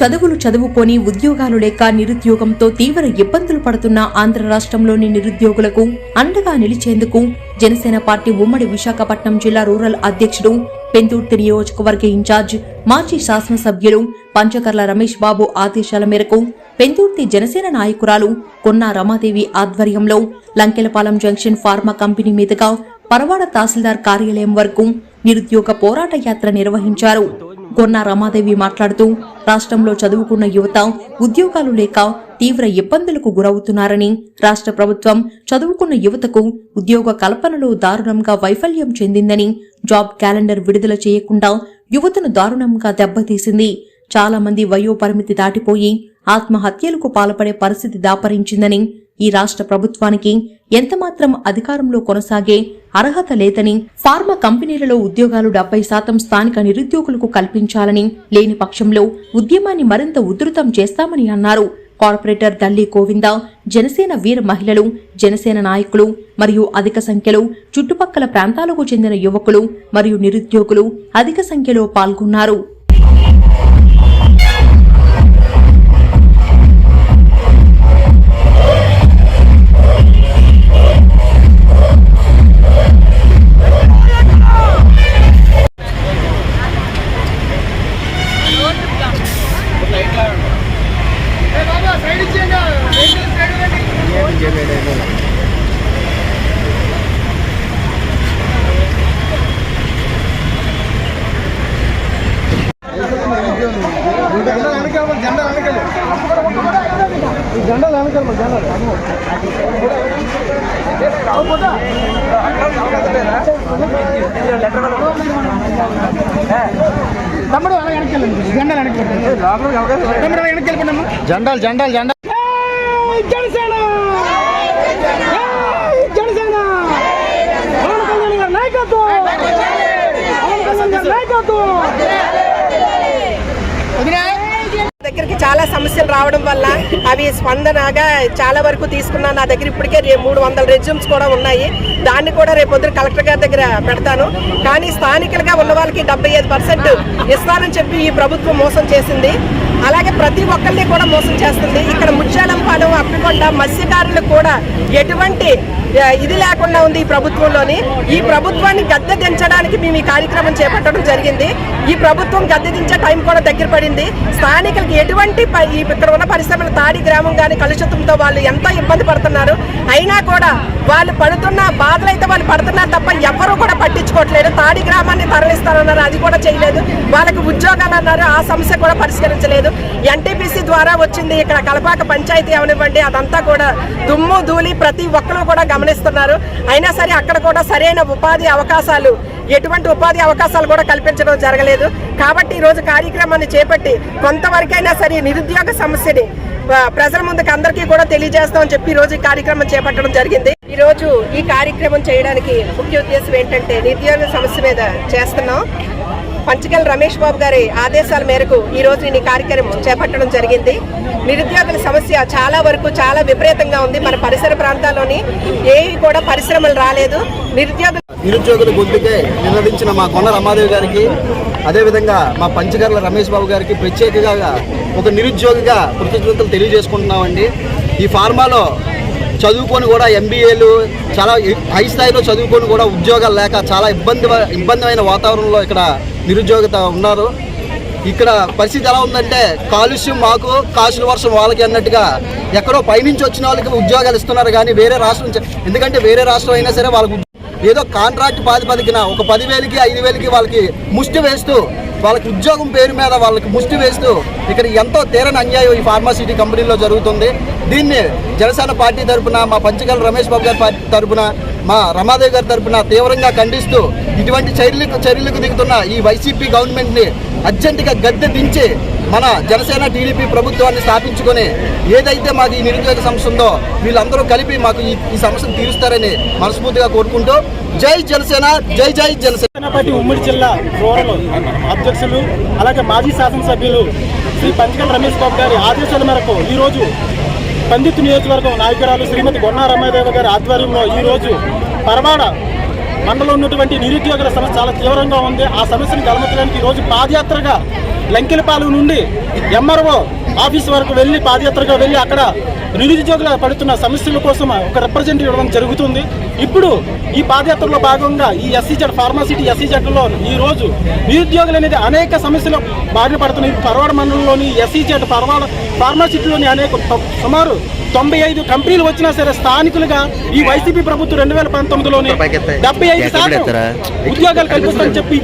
చదువులు చదువుకొని ఉద్యోగాలు లేక నిరుద్యోగంతో తీవ్ర ఇబ్బందులు పడుతున్న ఆంధ్ర రాష్ట్రంలోని నిరుద్యోగులకు అండగా నిలిచేందుకు జనసేన పార్టీ ఉమ్మడి విశాఖపట్నం జిల్లా రూరల్ అధ్యక్షుడు పెందుర్తి నియోజకవర్గ ఇన్ఛార్జ్ మాజీ శాసనసభ్యులు పంచకర్ల రమేష్ బాబు ఆదేశాల మేరకు పెందుర్తి జనసేన నాయకురాలు కొన్నా రమాదేవి ఆధ్వర్యంలో లంకెలపాలెం జంక్షన్ ఫార్మా కంపెనీ మీదుగా పరవాడ తహసీల్దార్ కార్యాలయం వరకు నిరుద్యోగ పోరాట యాత్ర నిర్వహించారు. గొన్న రమాదేవి మాట్లాడుతూ రాష్ట్రంలో చదువుకున్న యువత ఉద్యోగాలు లేక తీవ్ర ఇబ్బందులకు గురవుతున్నారని రాష్ట్ర ప్రభుత్వం చదువుకున్న యువతకు ఉద్యోగ కల్పనలో దారుణంగా వైఫల్యం చెందిందని జాబ్ క్యాలెండర్ విడుదల చేయకుండా యువతను దారుణంగా దెబ్బతీసింది. చాలా మంది వయోపరిమితి దాటిపోయి ఆత్మహత్యలకు పాల్పడే పరిస్థితి దాపరించిందని ఈ రాష్ట్ర ప్రభుత్వానికి ఎంతమాత్రం అధికారంలో కొనసాగే అర్హత లేదని ఫార్మా కంపెనీలలో ఉద్యోగాలు డెబ్బై శాతం స్థానిక నిరుద్యోగులకు కల్పించాలని లేని పక్షంలో ఉద్యమాన్ని మరింత ఉధృతం చేస్తామని అన్నారు. కార్పొరేటర్ దల్లి గోవింద జనసేన వీర మహిళలు జనసేన నాయకులు మరియు అధిక సంఖ్యలో చుట్టుపక్కల ప్రాంతాలకు చెందిన యువకులు మరియు నిరుద్యోగులు అధిక సంఖ్యలో పాల్గొన్నారు. జెండాలు వెనకాలి జెండాలు. తమ్ముడు అలా వెనక్కి వెళ్ళండి. జెండాలు వెనక్కి పెట్టండి. తమ్ముడు అలా వెనక్కి వెళ్ళిపోండి జెండాలు జెండాలు జెండా జనసేన! జై జనసేన! పవన్ కళ్యాణ్ గారి నాయకత్వం! పవన్ కళ్యాణ్ గారి నాయకత్వం! దగ్గరికి చాలా సమస్యలు రావడం వల్ల అవి స్పందనగా చాలా వరకు తీసుకున్నా నా దగ్గర ఇప్పటికే మూడు వందల రెజ్యూమ్స్ కూడా ఉన్నాయి. దాన్ని కూడా రేపు పొద్దున కలెక్టర్ గారి దగ్గర పెడతాను. కానీ స్థానికులుగా ఉన్న వాళ్ళకి డెబ్బై ఐదు పర్సెంట్ ఇస్తానని చెప్పి ఈ ప్రభుత్వం మోసం చేసింది. అలాగే ప్రతి ఒక్కరిని కూడా మోసం చేస్తుంది. ఇక్కడ ముత్యాలంపాలెం అప్పికొండ మత్స్యకారులు కూడా ఎటువంటి ఇది లేకుండా ఉంది ఈ ప్రభుత్వంలోని. ఈ ప్రభుత్వాన్ని గద్దె దించడానికి మేము ఈ కార్యక్రమం చేపట్టడం జరిగింది. ఈ ప్రభుత్వం గద్దె దించే టైం కూడా దగ్గర పడింది. స్థానికులకు ఎటువంటి ఈ ఇక్కడ ఉన్న పరిశ్రమల తాడి గ్రామం కానీ కలుషితంతో వాళ్ళు ఎంతో ఇబ్బంది పడుతున్నారు. అయినా కూడా వాళ్ళు పడుతున్న బాధలు వాళ్ళు పడుతున్నారు తప్ప ఎవరు కూడా పట్టించుకోవట్లేదు. తాడి గ్రామాన్ని తరలిస్తారన్నారు అది కూడా చేయలేదు. వాళ్ళకి ఉద్యోగాలు అన్నారు ఆ సమస్య కూడా పరిష్కరించలేదు. ఎన్టీపీసీ ద్వారా వచ్చింది ఇక్కడ కలపాక పంచాయతీ అవనివ్వండి అదంతా కూడా దుమ్ము ధూళి ప్రతి ఒక్కరు కూడా గమనిస్తున్నారు. అయినా సరే అక్కడ కూడా సరైన ఉపాధి అవకాశాలు ఎటువంటి ఉపాధి అవకాశాలు కూడా కల్పించడం జరగలేదు. కాబట్టి ఈ రోజు కార్యక్రమాన్ని చేపట్టి కొంతవరకైనా సరే నిరుద్యోగ సమస్యని ప్రజల ముందుకు అందరికీ కూడా తెలియజేస్తామని చెప్పి ఈ రోజు ఈ కార్యక్రమం చేపట్టడం జరిగింది. ఈరోజు ఈ కార్యక్రమం చేయడానికి ముఖ్య ఉద్దేశం ఏంటంటే నిరుద్యోగ సమస్య మీద చేస్తున్నాం. పంచగల రమేష్ బాబు గారి ఆదేశాల మేరకు ఈ రోజు నేను ఈ కార్యక్రమం చేపట్టడం జరిగింది. నిరుద్యోగుల సమస్య చాలా వరకు చాలా విపరీతంగా ఉంది. మన పరిసర ప్రాంతాల్లోని ఏవి కూడా పరిశ్రమలు రాలేదు. నిరుద్యోగులు నిరుద్యోగుల గొంతుకే నిలదించిన మా కొన్న రమాదేవి గారికి అదేవిధంగా మా పంచగర్ల రమేష్ బాబు గారికి ప్రత్యేకంగా ఒక నిరుద్యోగిగా కృతజ్ఞతలు తెలియజేసుకుంటున్నామండి. ఈ ఫార్మాలో చదువుకొని కూడా ఎంబీఏలు చాలా హై స్థాయిలో చదువుకొని కూడా ఉద్యోగాలు లేక చాలా ఇబ్బంది ఇబ్బందిమైన వాతావరణంలో ఇక్కడ నిరుద్యోగత ఉన్నారు. ఇక్కడ పరిస్థితి ఎలా ఉందంటే కాలుష్యం మాకు కాసుల వర్షం వాళ్ళకి అన్నట్టుగా ఎక్కడో పైనుంచి వచ్చిన వాళ్ళకి ఉద్యోగాలు ఇస్తున్నారు కానీ వేరే రాష్ట్రం ఎందుకంటే వేరే రాష్ట్రం అయినా సరే వాళ్ళకు ఏదో కాంట్రాక్ట్ ప్రాతిపదికన ఒక పదివేలకి ఐదు వేలకి వాళ్ళకి ముష్టి వేస్తూ వాళ్ళకి ఉద్యోగం పేరు మీద వాళ్ళకి ముష్టి వేస్తూ ఇక్కడ ఎంతో తీరని అన్యాయం ఈ ఫార్మాసిటీ కంపెనీలో జరుగుతుంది. దీన్ని జనసేన పార్టీ తరఫున మా పంచగల రమేష్ బాబు గారి పార్టీ తరపున మా రమాదేవి గారి తరఫున తీవ్రంగా ఖండిస్తూ ఇటువంటి చర్యలకు చర్యలకు దిగుతున్న ఈ వైసీపీ గవర్నమెంట్ని అర్జెంటుగా గద్దె దించి మన జనసేన టీడీపీ ప్రభుత్వాన్ని స్థాపించుకొని ఏదైతే మాకు ఈ నిరుద్యోగ సమస్య ఉందో వీళ్ళందరూ కలిపి మాకు ఈ సమస్యను తీరుస్తారని మనస్ఫూర్తిగా కోరుకుంటూ జై జనసేన జై జై జనసేన. పార్టీ ఉమ్మడి జిల్లా రూరల్ అధ్యక్షులు అలాగే మాజీ శాసనసభ్యులు శ్రీ పంచగల్ రమేష్ బాబు గారి ఆదేశాల మేరకు ఈరోజు పందిత్ నియోజకవర్గం నాయకురాలు శ్రీమతి గొన్నా రమాదేవి గారి ఆధ్వర్యంలో ఈరోజు పరమాడ మండలం ఉన్నటువంటి నిరుద్యోగుల సమస్య చాలా తీవ్రంగా ఉంది. ఆ సమస్యను గమనించడానికి ఈరోజు పాదయాత్రగా లంకెలపాలెం నుండి ఎంఆర్ఓ ఆఫీస్ వరకు వెళ్ళి పాదయాత్రగా వెళ్ళి అక్కడ నిరుద్యోగుల పడుతున్న సమస్యల కోసం ఒక రిప్రజెంట్ ఇవ్వడం జరుగుతుంది. ఇప్పుడు ఈ పాదయాత్రలో భాగంగా ఈ ఎస్సీజెడ్ ఫార్మాసిటీ ఎస్సీజెడ్లో ఈ రోజు నిరుద్యోగులు అనేది అనేక సమస్యలు బారిన పడుతున్నాయి. పరవాడ మండలంలోని ఎస్సీజెడ్ పరవాడ ఫార్మాసిటీలోని అనేక సుమారు తొంభై ఐదు కంపెనీలు వచ్చినా సరే స్థానికులుగా ఈ వైసీపీ ప్రభుత్వం రెండు వేల పంతొమ్మిదిలోని డెబ్బై ఐదు శాతం ఉద్యోగాలు కల్పిస్తామని చెప్పి